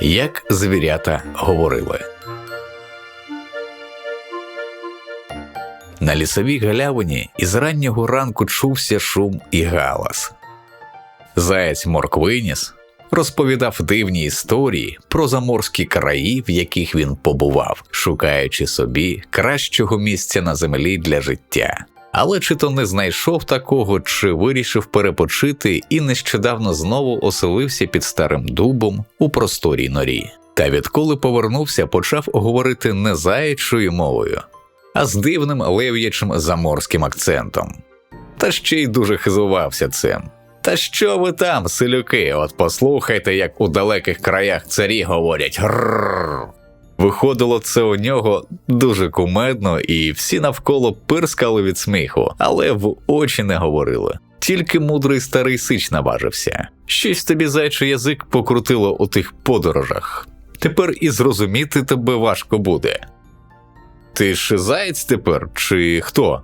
Як звірята говорили. На лісовій галявині із раннього ранку чувся шум і галас. Заєць Морквиніс розповідав дивні історії про заморські краї, в яких він побував, шукаючи собі кращого місця на землі для життя. Але чи то не знайшов такого, чи вирішив перепочити і нещодавно знову оселився під старим дубом у просторій норі. Та відколи повернувся, почав говорити не заячою мовою, а з дивним лев'ячим заморським акцентом. Та ще й дуже хизувався цим. Та що ви там, селюки? От послухайте, як у далеких краях царі говорять «Грррр». Виходило це у нього дуже кумедно, і всі навколо пирскали від сміху, але в очі не говорили. Тільки мудрий старий сич наважився. Щось тобі зайчий язик покрутило у тих подорожах. Тепер і зрозуміти тебе важко буде. Ти ж заєць тепер, чи хто?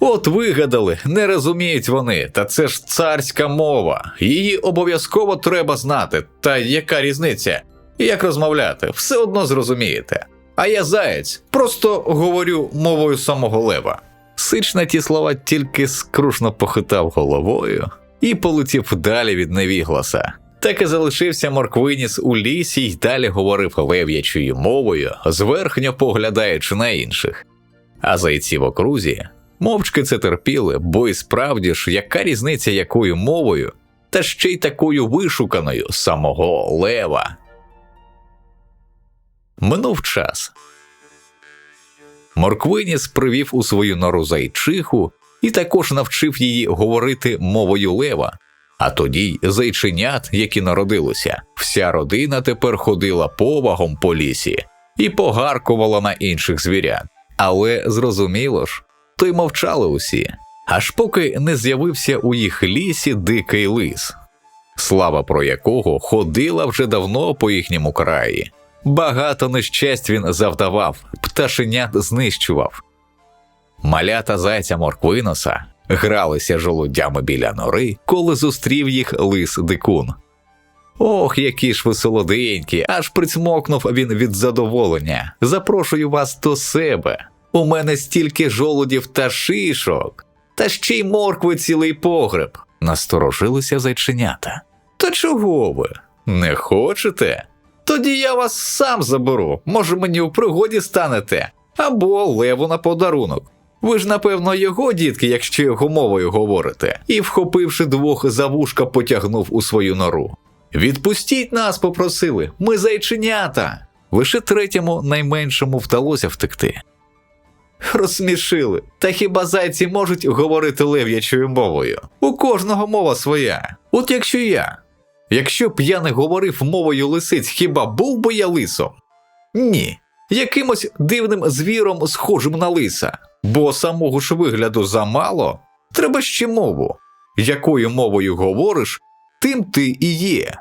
От вигадали, не розуміють вони, та це ж царська мова. Її обов'язково треба знати. Та яка різниця? Як розмовляти, все одно зрозумієте. А я заєць, просто говорю мовою самого лева. Сич на ті слова тільки скрушно похитав головою і полетів далі від невігласа. Так і залишився Морквиніс у лісі й далі говорив лев'ячою мовою, зверхньо поглядаючи на інших. А зайці в окрузі мовчки це терпіли, бо і справді ж, яка різниця якою мовою, та ще й такою вишуканою самого лева. Минув час. Морквиніс привів у свою нору зайчиху і також навчив її говорити мовою лева. А тоді й зайченят, які народилися, вся родина тепер ходила повагом по лісі і погаркувала на інших звірят. Але зрозуміло ж, то й мовчали усі, аж поки не з'явився у їх лісі дикий лис, слава про якого ходила вже давно по їхньому краї. Багато нещасть він завдавав, пташенят знищував. Малята зайця Морквиноса гралися жолудями біля нори, коли зустрів їх лис дикун. Ох, які ж ви солоденькі, аж прицмокнув він від задоволення. Запрошую вас до себе. У мене стільки жолудів та шишок, та ще й моркви цілий погреб. Насторожилися зайченята. Та чого ви? Не хочете? Тоді я вас сам заберу. Може, мені у пригоді станете, або леву на подарунок. Ви ж, напевно, його дітки, якщо його мовою говорите, і, вхопивши двох за вушка, потягнув у свою нору. Відпустіть нас, попросили, ми зайченята. Лише третьому найменшому вдалося втекти. Розсмішили. Та хіба зайці можуть говорити лев'ячою мовою? У кожного мова своя. От якщо я. Якщо б я не говорив мовою лисиць, хіба був би я лисом? Ні. Якимось дивним звіром, схожим на лиса, бо самого ж вигляду замало, треба ще мову. Якою мовою говориш, тим ти і є.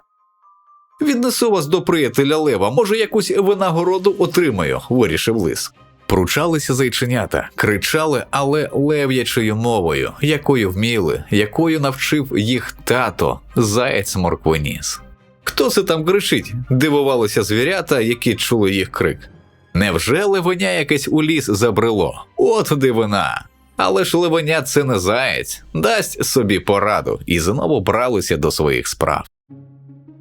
Віднесу вас до приятеля Лева, може, якусь винагороду отримаю, вирішив лис. Пручалися зайченята, кричали, але лев'ячою мовою, якою вміли, якою навчив їх тато, заєць морквиніс. Хто це там кричить? дивувалися звірята, які чули їх крик. Невже левеня якесь у ліс забрело? От дивина. Але ж левеня це не заєць, дасть собі пораду і знову бралися до своїх справ.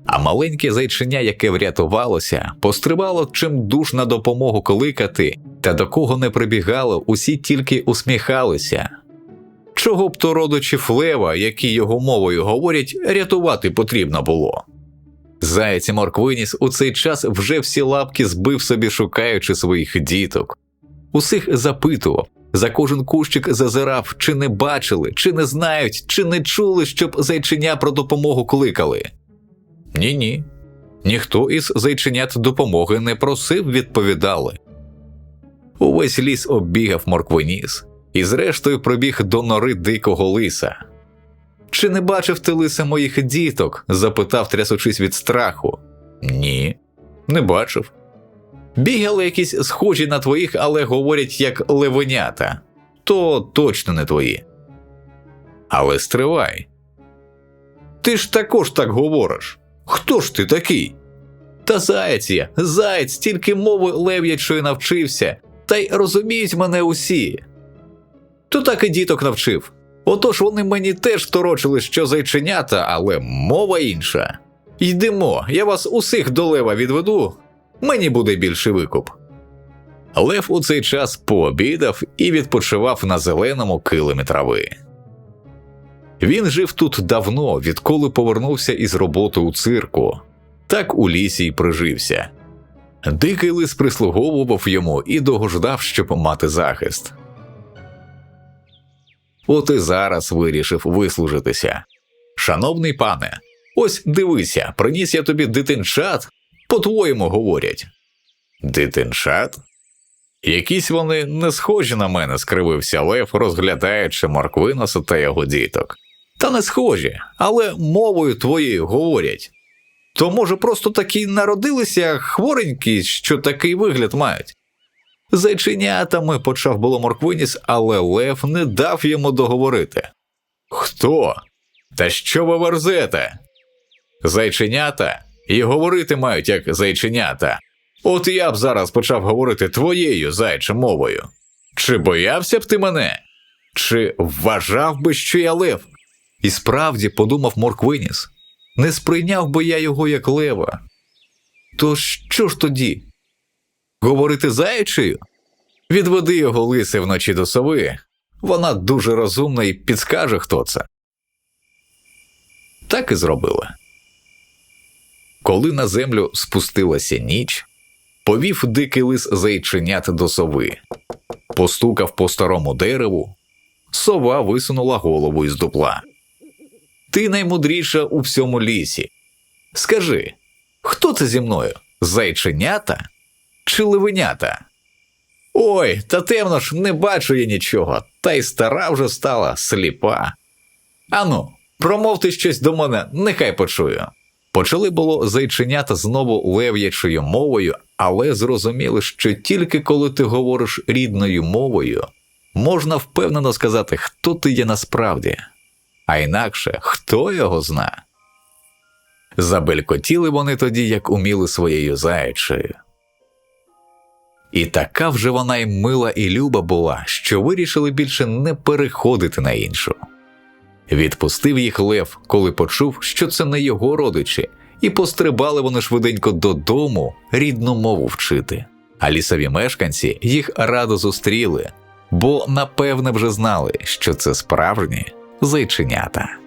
А маленьке зайчиня, яке врятувалося, пострибало чим душ на допомогу кликати, та до кого не прибігало, усі тільки усміхалися. Чого б то родичів лева, які його мовою говорять, рятувати потрібно було. Заєць Морквиніс у цей час вже всі лапки збив собі, шукаючи своїх діток. Усіх запитував, за кожен кущик зазирав, чи не бачили, чи не знають, чи не чули, щоб зайчиня про допомогу кликали. Ні ні. Ніхто із зайченят допомоги не просив, відповідали. Увесь ліс оббігав морквиніс і зрештою пробіг до нори дикого лиса. Чи не бачив ти лиса моїх діток? запитав, трясучись від страху. Ні, не бачив. Бігали якісь схожі на твоїх, але говорять як левенята. То точно не твої. Але стривай. Ти ж також так говориш. Хто ж ти такий? Та заєць я, заєць, тільки мови лев'ячої навчився, та й розуміють мене усі. То так і діток навчив. Отож вони мені теж торочили, що зайченята, але мова інша. Йдемо, я вас усіх до лева відведу, мені буде більший викуп. Лев у цей час пообідав і відпочивав на зеленому килимі трави. Він жив тут давно, відколи повернувся із роботи у цирку. Так у лісі й прижився. Дикий лис прислуговував йому і догождав, щоб мати захист. От і зараз вирішив вислужитися. Шановний пане, ось дивися, приніс я тобі дитинчат, по-твоєму говорять. Дитинчат? Якісь вони не схожі на мене, скривився Лев, розглядаючи Морквиноса та його діток. Та не схожі, але мовою твоєю говорять. То, може, просто такі народилися хворенькі, що такий вигляд мають. Зайченятами почав було Морквиніс, але Лев не дав йому договорити. Хто? Та що ви верзете? Зайченята і говорити мають як зайченята. От я б зараз почав говорити твоєю зайчим мовою. Чи боявся б ти мене? Чи вважав би, що я лев? І справді подумав Морквиніс, не сприйняв би я його як лева. То що ж тоді? Говорити заячею? Відведи його лиси вночі до сови, вона дуже розумна і підскаже, хто це. Так і зробила. Коли на землю спустилася ніч, повів дикий лис зайченят до сови, постукав по старому дереву, сова висунула голову із дупла. Ти наймудріша у всьому лісі. Скажи, хто це зі мною? Зайченята чи левенята? Ой, та темно ж не бачу я нічого, та й стара вже стала сліпа. Ану, промовте щось до мене, нехай почую. Почали було зайченята знову лев'ячою мовою, але зрозуміли, що тільки коли ти говориш рідною мовою, можна впевнено сказати, хто ти є насправді, а інакше хто його зна. Забелькотіли вони тоді, як уміли своєю заячею. І така вже вона й мила і люба була, що вирішили більше не переходити на іншу. Відпустив їх Лев, коли почув, що це не його родичі, і пострибали вони швиденько додому рідну мову вчити. А лісові мешканці їх радо зустріли, бо напевне вже знали, що це справжні зайченята.